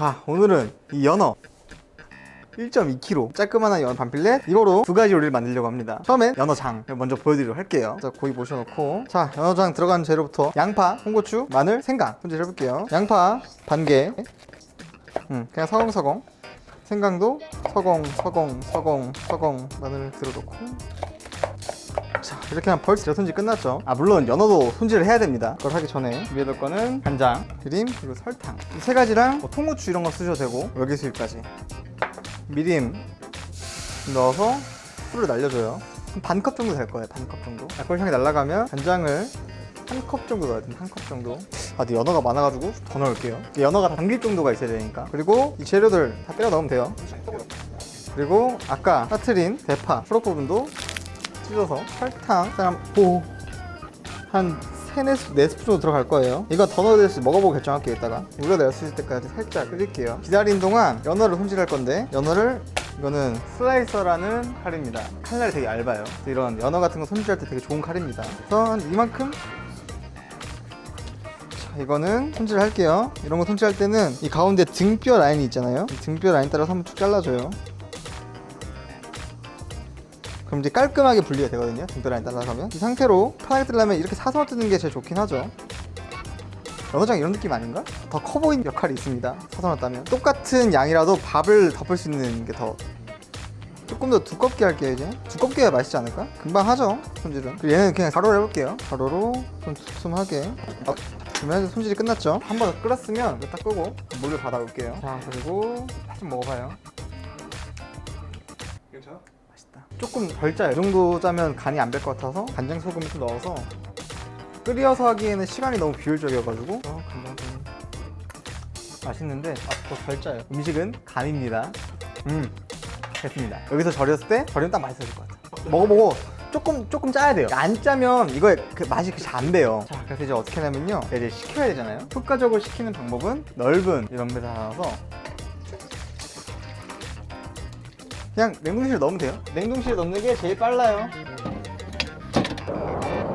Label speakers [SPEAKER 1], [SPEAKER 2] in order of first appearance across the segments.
[SPEAKER 1] 자 오늘은 이 연어 1.2kg 짤끔한 연어 반필렛 이거로 두 가지 요리를 만들려고 합니다. 처음엔 연어장 먼저 보여드리도록 할게요. 자 고기 모셔놓고. 자 연어장 들어간 재료부터 양파, 홍고추, 마늘, 생강 손질 해볼게요. 양파 반개 음, 그냥 서공서공. 생강도 서공 서공 서공 서공 마늘 들어놓고. 자 이렇게 하면 벌써 손질 끝났죠. 아 물론 연어도 손질을 해야 됩니다. 그걸 하기 전에 위에 넣을 거는 간장 기름 그리고 설탕. 이 세 가지랑 뭐 통후추 이런 거 쓰셔도 되고 열기수육까지. 미림 넣어서 술을 날려줘요. 한반컵 정도 될 거예요 반 컵 정도. 알코올 향이 날아가면 간장을 한 컵 정도 넣어야 돼요 한컵 정도. 아 근데 연어가 많아가지고 더 넣을게요. 연어가 담길 정도가 있어야 되니까. 그리고 이 재료들 다 때려 넣으면 돼요. 그리고 아까 터트린 대파 부분도 찢어서 설탕 사람 오한 3, 4, 4스푼 정도 들어갈 거예요. 이거 더 넣어야 될지 먹어보고 결정할게요 이따가. 우리가 내었을 때까지 살짝 끓일게요. 기다린 동안 연어를 손질할 건데 연어를 이거는 슬라이서라는 칼입니다. 칼날이 되게 얇아요. 이런 연어 같은 거 손질할 때 되게 좋은 칼입니다. 한 이만큼. 자, 이거는 손질을 할게요. 이런 거 손질할 때는 이 가운데 등뼈 라인이 있잖아요. 이 등뼈 라인 따라서 한번 쭉 잘라줘요 그럼 이제 깔끔하게 분리가 되거든요. 등뼈 라인 따라가면. 이 상태로 편하게 뜯려면 이렇게 사선 뜯는 게 제일 좋긴 하죠. 연어장 이런 느낌 아닌가? 더 커 보이는 역할이 있습니다. 사선을 따면. 똑같은 양이라도 밥을 덮을 수 있는 게 더 조금 더 두껍게 할게요 이제. 두껍게 해야 맛있지 않을까? 금방 하죠 손질은. 그리고 얘는 그냥 가로로 해볼게요. 가로로 좀 두툼하게. 어, 그러면 손질이 끝났죠? 한 번 더 끓였으면 이거 딱 끄고 물을 받아올게요. 자 그리고 살짝 먹어봐요.
[SPEAKER 2] 괜찮아?
[SPEAKER 1] 맛있다. 조금 덜 짜요. 이 정도 짜면 간이 안 될 것 같아서 간장 소금을 좀 넣어서 끓여서 하기에는 시간이 너무 비효율적이어가지고 어, 간장 소금 맛있는데 아, 더덜 짜요. 음식은 간입니다. 음 됐습니다. 여기서 절였을 때 절이면 딱 맛있어질 것 같아. 먹어보고 조금 조금 짜야 돼요. 안 짜면 이거의 그 맛이 잘안 배요. 자 그래서 이제 어떻게 하냐면요. 이제 식혀야 되잖아요. 효과적으로 식히는 방법은 넓은 이런 데다 넣어서 그냥 냉동실에 넣으면 돼요. 냉동실에 넣는 게 제일 빨라요.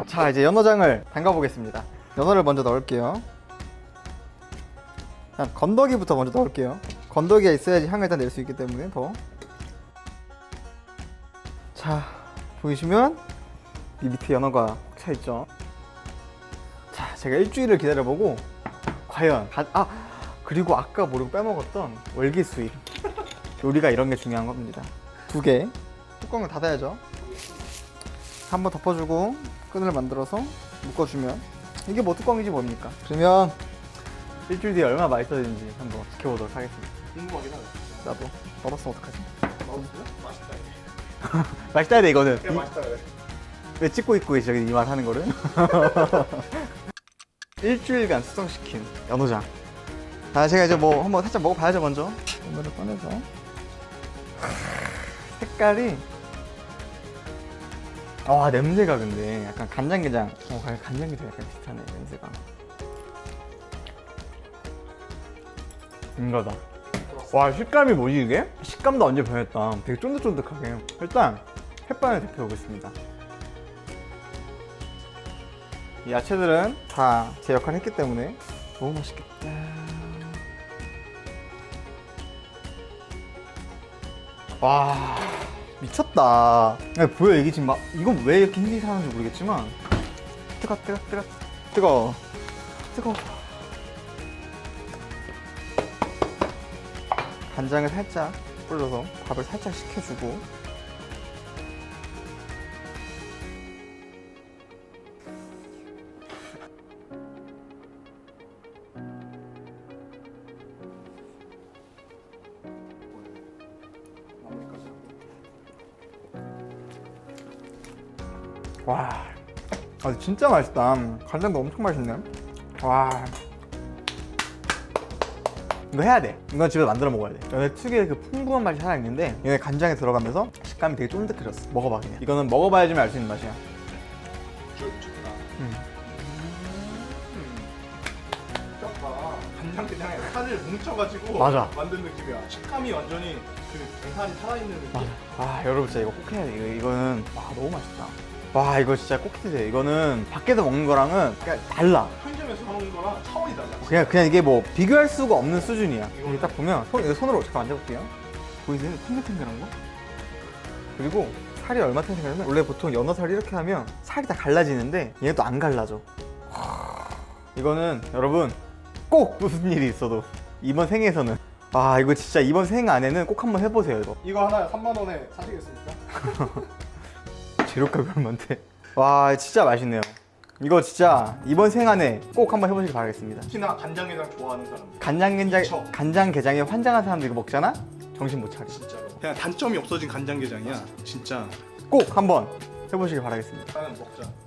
[SPEAKER 1] 자, 이제 연어장을 담가 보겠습니다. 연어를 먼저 넣을게요. 자, 건더기부터 먼저 넣을게요. 건더기가 있어야지 향을 다 낼 수 있기 때문에 더. 자, 보이시면 이 밑에 연어가 차 있죠. 자, 제가 일주일을 기다려보고 과연 가- 아 그리고 아까 모르고 빼먹었던 월기수일. 요리가 이런 게 중요한 겁니다. 두 개. 뚜껑을 닫아야죠. 한번 덮어주고 끈을 만들어서 묶어주면 이게 뭐 뚜껑이지 뭡니까? 그러면 일주일 뒤에 얼마나 맛있어지는지 한번 지켜보도록 하겠습니다.
[SPEAKER 2] 궁금하긴 하네.
[SPEAKER 1] 나도 맛없으면 어떡하지?
[SPEAKER 2] 맛있다.
[SPEAKER 1] 맛있다 해야 돼 이거는.
[SPEAKER 2] 그냥 맛있다 그래.
[SPEAKER 1] 왜 찍고 있고 계시죠 이맛 하는 거를? 일주일간 숙성시킨 연어장. 아 제가 이제 뭐 한번 살짝 먹어봐야죠 먼저. 오늘을 꺼내서 색깔이 와 냄새가 근데 약간 간장게장 어 간장게장 약간 비슷하네 냄새가. 이거다. 와 식감이 뭐지 이게? 식감도 완전 변했다. 되게 쫀득쫀득하게. 일단 햇반을 데펴보겠습니다. 이 야채들은 다 제 역할을 했기 때문에 너무 맛있겠다. 와 미쳤다. 야, 보여 이게 지금 막 이건 왜 이렇게 힘들게 사는지 모르겠지만 뜨거 뜨거 뜨거 뜨거 뜨거. 간장을 살짝 뿌려서 밥을 살짝 식혀주고 와, 아 진짜 맛있다. 간장도 엄청 맛있네. 와, 이거 해야 돼. 이건 집에 만들어 먹어야 돼. 연애 특유의 그 풍부한 맛이 살아 있는데 얘네 간장에 들어가면서 식감이 되게 쫀득해졌어. 먹어봐 그냥. 이거는 먹어봐야지만 알 수 있는 맛이야.
[SPEAKER 2] 줄 좋다.
[SPEAKER 1] 음.
[SPEAKER 2] 미쳤다. 간장 게장에 칸을 뭉쳐가지고
[SPEAKER 1] 맞아.
[SPEAKER 2] 만든 느낌이야. 식감이 완전히 그 게살이 살아있는 느낌.
[SPEAKER 1] 아 여러분 진짜 이거 꼭 해야 돼. 이거, 이거는 와 너무 맛있다. 와 이거 진짜 꼭 드세요 이거는 밖에서 먹는 거랑은 그냥 달라
[SPEAKER 2] 편의점에서 사먹는 거랑 차원이 달라.
[SPEAKER 1] 그냥 그냥 이게 뭐 비교할 수가 없는 수준이야 이거 딱 보면 손, 이거 손으로 잠깐 만져볼게요 보이세요? 탱글탱글한 거? 그리고 살이 얼마 탱글하냐면 원래 보통 연어 살 이렇게 하면 살이 다 갈라지는데 또안 갈라져 이거는 여러분 꼭 무슨 일이 있어도 이번 생에서는 아 이거 진짜 이번 생 안에는 꼭 한번 해보세요 이거
[SPEAKER 2] 이거 하나에 3만 원에 사시겠습니까?
[SPEAKER 1] 재료값이 얼만데 와 진짜 맛있네요 이거 진짜 이번 생 안에 꼭 한번 해보시길 바라겠습니다
[SPEAKER 2] 특히나 간장게장 좋아하는 사람들.
[SPEAKER 1] 간장게장. 간장게장에 환장한 사람들 이거 먹잖아 정신 못 차려
[SPEAKER 2] 진짜로. 그냥 단점이 없어진 간장게장이야. 진짜.
[SPEAKER 1] 꼭 한번 해보시길 바라겠습니다
[SPEAKER 2] 일단은 먹자.